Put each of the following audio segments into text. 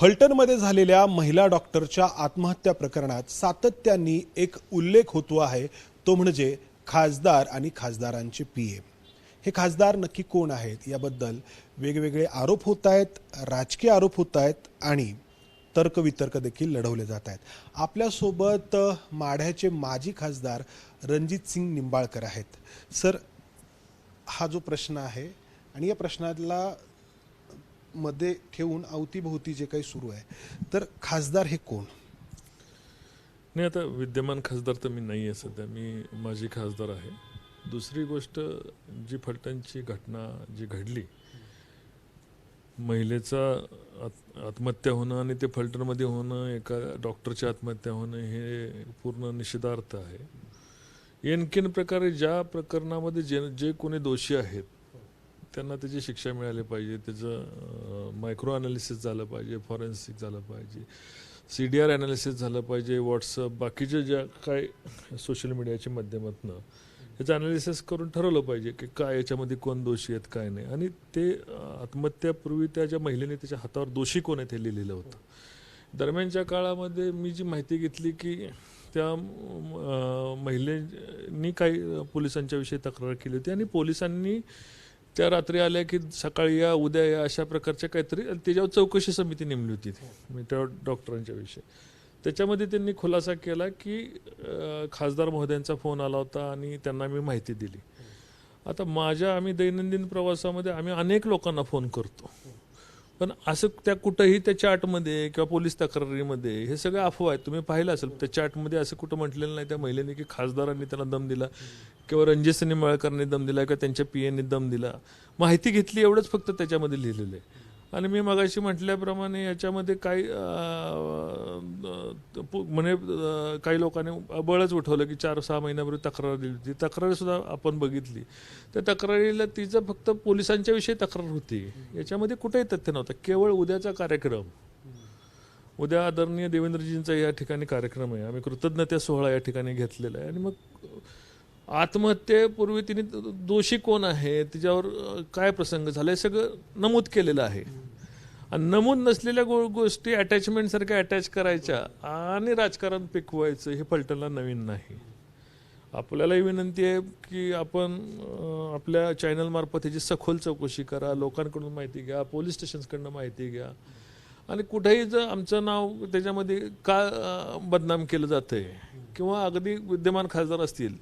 फलटणमध्ये झालेल्या महिला डॉक्टरच्या आत्महत्या प्रकरणात सातत्याने एक उल्लेख होतो आहे तो म्हणजे खासदार आणि खासदारांचे पी एम हे खासदार नक्की कोण आहेत याबद्दल वेगवेगळे आरोप होत आहेत राजकीय आरोप होत आहेत आणि तर्कवितर्क देखील लढवले जात आहेत. आपल्यासोबत माढ्याचे माजी खासदार रणजित सिंग निंबाळकर आहेत. सर हा जो प्रश्न आहे आणि या प्रश्नाला मध्ये ठेवून अवतीभोवती जे काही सुरू आहे. तर खासदार हे कोण? नाही आता विद्यमान खासदार तर मी नाही आहे सध्या. मी माझी खासदार आहे. दुसरी गोष्ट जी फलटणची घटना जी घडली महिलेचा आत- आत्महत्या होणं आणि ते फलटणमध्ये होणं एका डॉक्टरची आत्महत्या होणं हे पूर्ण निषेधार्थ आहे. आणखीन प्रकारे ज्या प्रकरणामध्ये जे जे कोणी दोषी आहेत त्यांना त्याची शिक्षा मिळाली पाहिजे त्याचं मायक्रो अनालिसिस झालं पाहिजे फॉरेन्सिक झालं पाहिजे सी डी आर अनालिसिस झालं पाहिजे व्हॉट्सअप बाकीच्या ज्या काय सोशल मीडियाच्या माध्यमातून याचं अनालिसिस करून ठरवलं पाहिजे की काय याच्यामध्ये कोण दोषी आहेत काय नाही. आणि ते आत्महत्यापूर्वी त्या ज्या महिलेने त्याच्या हातावर दोषी कोण आहेत हे लिहिलेलं होतं. दरम्यानच्या काळामध्ये मी जी माहिती घेतली की त्या महिलेनी काही पोलिसांच्या विषयी तक्रार केली होती आणि पोलिसांनी त्या रात्री आल्या की सकाळी या उद्या या अशा प्रकारच्या काहीतरी त्याच्यावर चौकशी समिती नेमली होती म्हणजे त्या डॉक्टरांच्या विषयी. त्याच्यामध्ये त्यांनी खुलासा केला की खासदार महोदयांचा फोन आला होता आणि त्यांना मी माहिती दिली. आता माझ्या आम्ही दैनंदिन प्रवासामध्ये आम्ही अनेक लोकांना फोन करतो. पण असं त्या कुठंही त्या चार्टमध्ये किंवा पोलीस तक्रारीमध्ये हे सगळं अफवा आहेत. तुम्ही पाहिलं असेल त्या चार्टमध्ये असं कुठं म्हटलेलं नाही त्या महिलेने की खासदारांनी त्यांना दम दिला किंवा रणजित निंबाळकरने दम दिला किंवा त्यांच्या पी एने दम दिला. माहिती घेतली एवढंच फक्त त्याच्यामध्ये लिहिलेलं आहे. आणि मी मगाशी म्हटल्याप्रमाणे याच्यामध्ये काही पु- म्हणे काही लोकांनी बळच उठवलं की चार सहा महिन्यापूर्वी तक्रार दिली होती. तक्रारसुद्धा आपण बघितली. त्या तक्रारीला तिचं फक्त पोलिसांच्या विषयी तक्रार होती. याच्यामध्ये कुठेही तथ्य नव्हतं. केवळ उद्याचा कार्यक्रम. उद्या आदरणीय देवेंद्रजींचा या ठिकाणी कार्यक्रम आहे. आम्ही कृतज्ञता सोहळा या ठिकाणी घेतलेला आहे. आणि मग आत्महत्येपूर्वी तिने दोषी कोण आहे? तिच्यावर काय प्रसंग झाला? हे सगळं नमूद केलेलं आहे. नमूद नसलेल्या गो गोष्टी अटॅचमेंटसारख्या अटॅच करायच्या आणि राजकारण पिकवायचं हे फलटणला नवीन नाही. आपल्यालाही विनंती आहे की आपण आपल्या चॅनलमार्फत ह्याची सखोल चौकशी करा लोकांकडून माहिती घ्या पोलीस स्टेशन्सकडनं माहिती घ्या. आणि कुठेही जर आमचं नाव त्याच्यामध्ये का बदनाम केलं जातं आहे किंवा अगदी विद्यमान खासदार असतील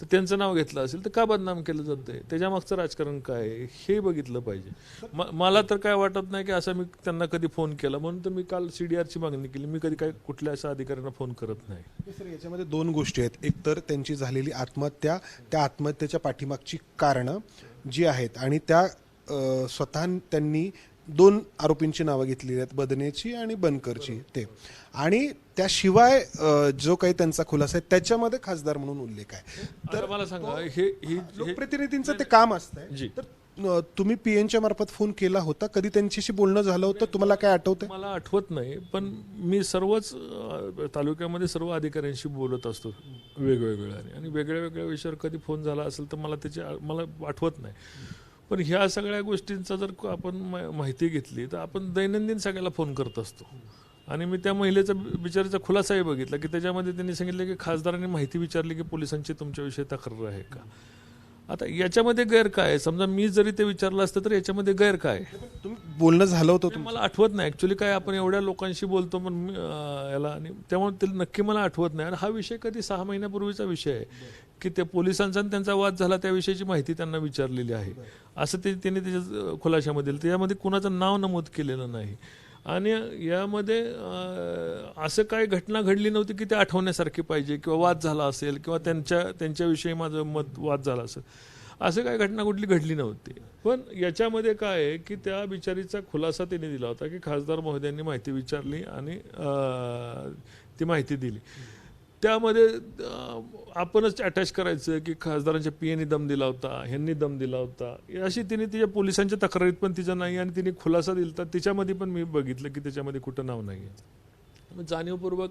तर त्यांचं नाव घेतलं असेल तर का बदनाम केलं जातंय त्याच्यामागचं राजकारण काय आहे? हे बघितलं पाहिजे. म- मला तर काय वाटत नाही की असं मी त्यांना कधी फोन केला. म्हणून तर मी काल सी डी आरची मागणी केली. मी कधी काय कुठल्या अशा अधिकाऱ्यांना फोन करत नाही. सर याच्यामध्ये दोन गोष्टी आहेत. एक तर त्यांची झालेली आत्महत्या त्या आत्महत्येच्या पाठीमागची कारणं जी आहेत आणि त्या स्वतः त्यांनी दोन आरोपींची नावं घेतलेली आहेत बदनेची आणि बनकरची ते. आणि त्याशिवाय जो काही त्यांचा खुलासा आहे त्याच्यामध्ये खासदार म्हणून उल्लेख आहे. तर मला सांगा हे लोकप्रतिनिधींचं ते काम. असतंय तर तुम्ही पीएनच्या मार्फत फोन केला होता कधी त्यांच्याशी बोलणं झालं होतं तुम्हाला काय आठवतंय? मला आठवत नाही पण मी सर्वच तालुक्यामध्ये सर्व अधिकाऱ्यांशी बोलत असतो वेगवेगळ्या आणि वेगळ्या वेगळ्या विषयावर कधी फोन झाला असेल तर मला त्याची मला आठवत नाही. पण ह्या सगळ्या गोष्टींचा जर आपण माहिती घेतली तर आपण दैनंदिन सगळ्याला फोन करत असतो. आणि मी त्या महिलेचा बिचारीचा खुलासाही बघितला की त्याच्यामध्ये त्यांनी सांगितलं की खासदारांनी माहिती विचारली की पोलिसांची तुमच्याविषयी तक्रार आहे का आता याच्यामध्ये गैर काय? समजा मी जरी ते विचारलं असतं तर याच्यामध्ये गैर काय? तुम्ही बोलणं झालं होतं मला आठवत नाही ऍक्च्युली काय आपण एवढ्या लोकांशी बोलतो पण मी, याला आणि त्यामुळे ते नक्की मला आठवत नाही आणि हा विषय कधी सहा महिन्यापूर्वीचा विषय आहे की त्या पोलिसांचा त्यांचा वाद झाला त्याविषयीची माहिती त्यांना विचारलेली आहे असं ते त्यांनी त्याच्या खुलाशामध्ये दिलं. त्यामध्ये कुणाचं नाव नमूद केलेलं नाही आणि यामध्ये असं काय घटना घडली नव्हती की ते आठवण्यासारखी पाहिजे किंवा वाद झाला असेल किंवा त्यांच्या त्यांच्याविषयी माझं मत वाद झाला असेल. असं काय घटना कुठली घडली नव्हती. पण याच्यामध्ये काय आहे की त्या बिचारीचा खुलासा त्यांनी दिला होता की खासदार महोदयांनी माहिती विचारली आणि ती माहिती दिली. त्यामध्ये आपणच अटॅच करायचं की खासदारांच्या पीएनी दम दिला होता ह्यांनी दम दिला होता. अशी तिने तिच्या पोलिसांच्या तक्रारीत पण तिचं नाही आणि तिने खुलासा दिला होता. तिच्यामध्ये पण मी बघितलं की त्याच्यामध्ये कुठं नाव नाही आहे जाणीवपूर्वक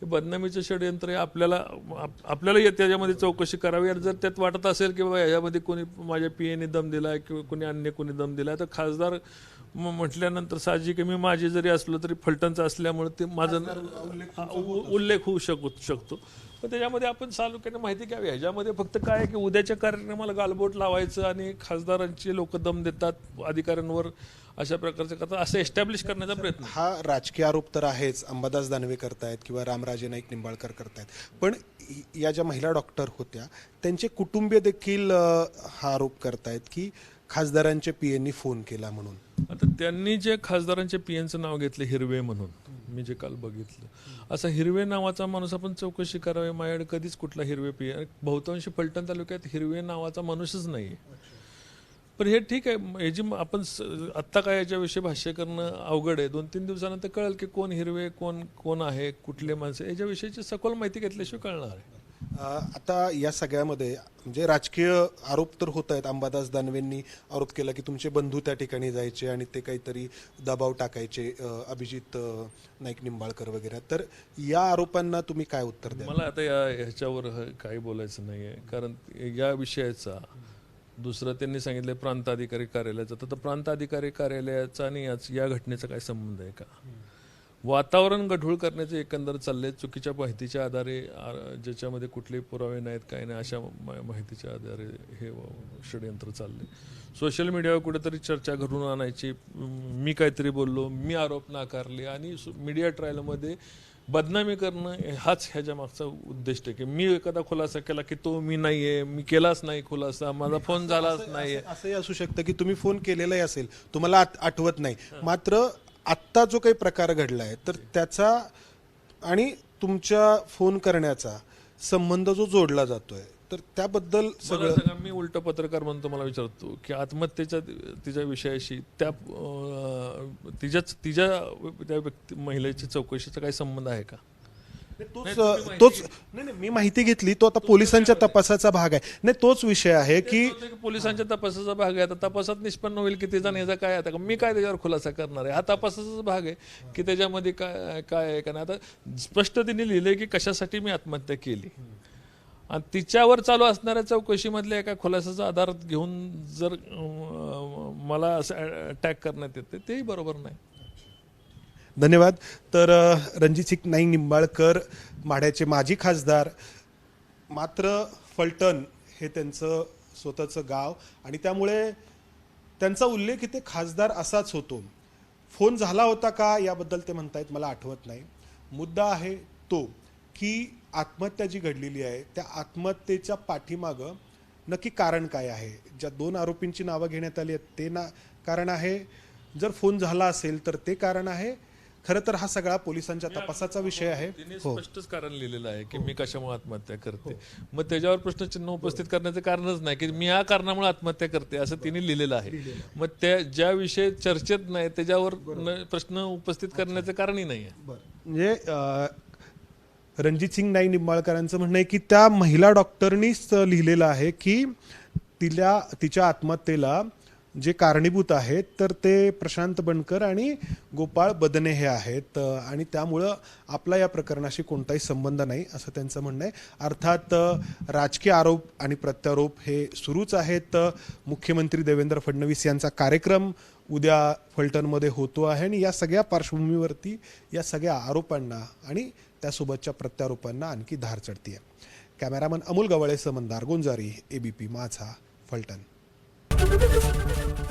हे बदनामीचं षडयंत्र आहे आपल्याला आप- आपल्याला या- त्याच्यामध्ये चौकशी करावी. आणि जर त्यात वाटत असेल की बाबा याच्यामध्ये कोणी माझ्या पीएने दम दिला किंवा कोणी अन्य कोणी दम दिला तर खासदार म- म्हटल्यानंतर साहजिक आहे, मी माझे जरी असलो तरी फलटणचं असल्यामुळे ते माझं हा, उ- उल्लेख होऊ शकू शकतो. पण त्याच्यामध्ये आपण सालुक्याने माहिती घ्यावी. ह्याच्यामध्ये फक्त काय आहे की उद्याच्या कार्यक्रमाला गालबोट लावायचं आणि खासदारांचे लोक दम देतात अधिकाऱ्यांवर अशा प्रकारचं करतात असं एस्टॅब्लिश करण्याचा प्रयत्न. हा राजकीय आरोप तर आहेच. अंबादास दानवे करतायत किंवा रामराजे नाईक निंबाळकर करतायत. पण या ज्या महिला डॉक्टर होत्या त्यांचे कुटुंबीय देखील हा आरोप करतायत की खासदारांच्या पीएनी फोन केला म्हणून. आता त्यांनी जे खासदारांच्या पीएनचं नाव घेतलं हिरवे म्हणून. मी जे काल बघितलं. असा हिरवे नावाचा माणूस आपण चौकशी करावी माझ्याकडे कधीच कुठला हिरवे पी बहुतांशी फलटण तालुक्यात हिरवे नावाचा माणूसच नाही पण हे ठीक आहे हे जी आपण आत्ता काय याच्याविषयी भाष्य करणं अवघड आहे. दोन तीन दिवसानंतर कळेल की कोण हिरवे कोण कोण आहे कुठले माणसं. याच्याविषयीची सखोल माहिती घेतल्याशिवाय कळणार आहे. आता या सगळ्यामध्ये म्हणजे राजकीय आरोप तर होत आहेत अंबादास दानवेंनी आरोप केला की तुमचे बंधू त्या ठिकाणी जायचे आणि ते काहीतरी दबाव टाकायचे अभिजित नाईक निंबाळकर वगैरे. तर या आरोपांना तुम्ही काय उत्तर द्या मला आता या ह्याच्यावर काही बोलायचं नाही आहे कारण या विषयाचा दुसरं त्यांनी सांगितलं प्रांताधिकारी कार्यालयाचं. कार्यालयाचा तर प्रांताधिकारी कार्यालयाचा आणि याच या घटनेचा काय संबंध आहे का? वातावरण गढूळ करण्याचे एकंदर चालले चुकीच्या माहितीच्या आधारे ज्याच्यामध्ये कुठलेही पुरावे नाहीत काही नाही अशा माहितीच्या आधारे हे षडयंत्र चालले. सोशल मीडियावर कुठेतरी चर्चा घडून आणायची. म, काहीतरी बोललो मी आरोप नाकारले आणि मीडिया ट्रायलमध्ये बदनामी करणं हाच ह्याच्या मागचा उद्दिष्ट आहे की मी एखादा खुलासा केला की तो मी नाहीये मी केलाच नाही खुलासा माझा फोन झालाच असं- असंही असू शकतं की तुम्ही फोन केलेलाही असेल तुम्हाला आठवत नाही. मात्र आत्ता जो काही प्रकार घडलाय तर त्याचा आणि तुमच्या फोन करण्याचा संबंध जो जोडला जातोय तर त्याबद्दल सगळं मी उलट पत्रकार म्हणून तुम्हाला विचारतो की आत्महत्येच्या तिच्या विषयाशी त्या तिच्याच तिच्या त्या व्यक्ती महिलेची चौकशीचा काही संबंध आहे का? तोच तोच नाही नाही मी माहिती घेतली तो आता पोलिसांच्या तपासाचा भाग आहे. नाही तोच विषय आहे की पोलिसांच्या तपासाचा भाग आहे. आता तपासात निष्पन्न होईल की त्याचा याचा काय आता मी काय त्याच्यावर खुलासा करणार आहे? हा तपासाचाच भाग आहे की त्याच्यामध्ये काय काय आहे का नाही? आता स्पष्ट तिने लिहिलंय की कशासाठी मी आत्महत्या केली. आणि तिच्यावर चालू असणाऱ्या चौकशीमधल्या एका खुलासाचा आधार घेऊन जर मला असं अटॅक करण्यात येते तेही बरोबर नाही. धन्यवाद. तर अ, रणजित नाईक निंबाळकर माढ्याचे माजी खासदार मात्र फलटण हे त्यांचं स्वतःचं गाव आणि त्यामुळे त्यांचा उल्लेख इथे खासदार असाच होतो. फोन झाला होता का याबद्दल ते म्हणतायत मला आठवत नाही. मुद्दा आहे तो की आत्महत्या जी घडलेली आहे त्या आत्महत्येच्या पाठीमागं नक्की कारण काय आहे? ज्या दोन आरोपींची नावं घेण्यात आली आहेत ते ना कारण आहे. जर फोन झाला असेल तर ते कारण आहे. खरं तर हा सगळा पोलिसांच्या तपासाचा विषय आहे. हो. स्पष्टच कारण लिहिलेलं आहे की मी कशामुळे आत्महत्या करते. मग त्याच्यावर प्रश्नचिन्ह उपस्थित करण्याचं कारणच नाही की मी या कारणामुळे आत्महत्या करते असं तिने लिहिलेलं आहे. मग त्या ज्या विषय चर्चेत नाही त्याच्यावर प्रश्न उपस्थित करण्याचं कारणही नाही आहे. म्हणजे रणजित सिंग नाईक निंबाळकरांचं म्हणणं आहे की त्या महिला डॉक्टरनीच लिहिलेलं आहे की तिला तिच्या आत्महत्येला जे कारणीभूत आहेत तर ते प्रशांत बनकर आणि गोपाळ बदने हे आहेत. आणि त्यामुळं आपला या प्रकरणाशी कोणताही संबंध नाही असं त्यांचं म्हणणं आहे. अर्थात राजकीय आरोप आणि प्रत्यारोप हे सुरूच आहेत. मुख्यमंत्री देवेंद्र फडणवीस यांचा कार्यक्रम उद्या फलटणमध्ये होतो आहे. आणि या सगळ्या पार्श्वभूमीवरती या सगळ्या आरोपांना आणि त्यासोबतच्या प्रत्यारोपांना आणखी धार चढतीये. कॅमेरामन अमोल गवळेसह समंदार गोंजारी एबीपी माझा फलटण.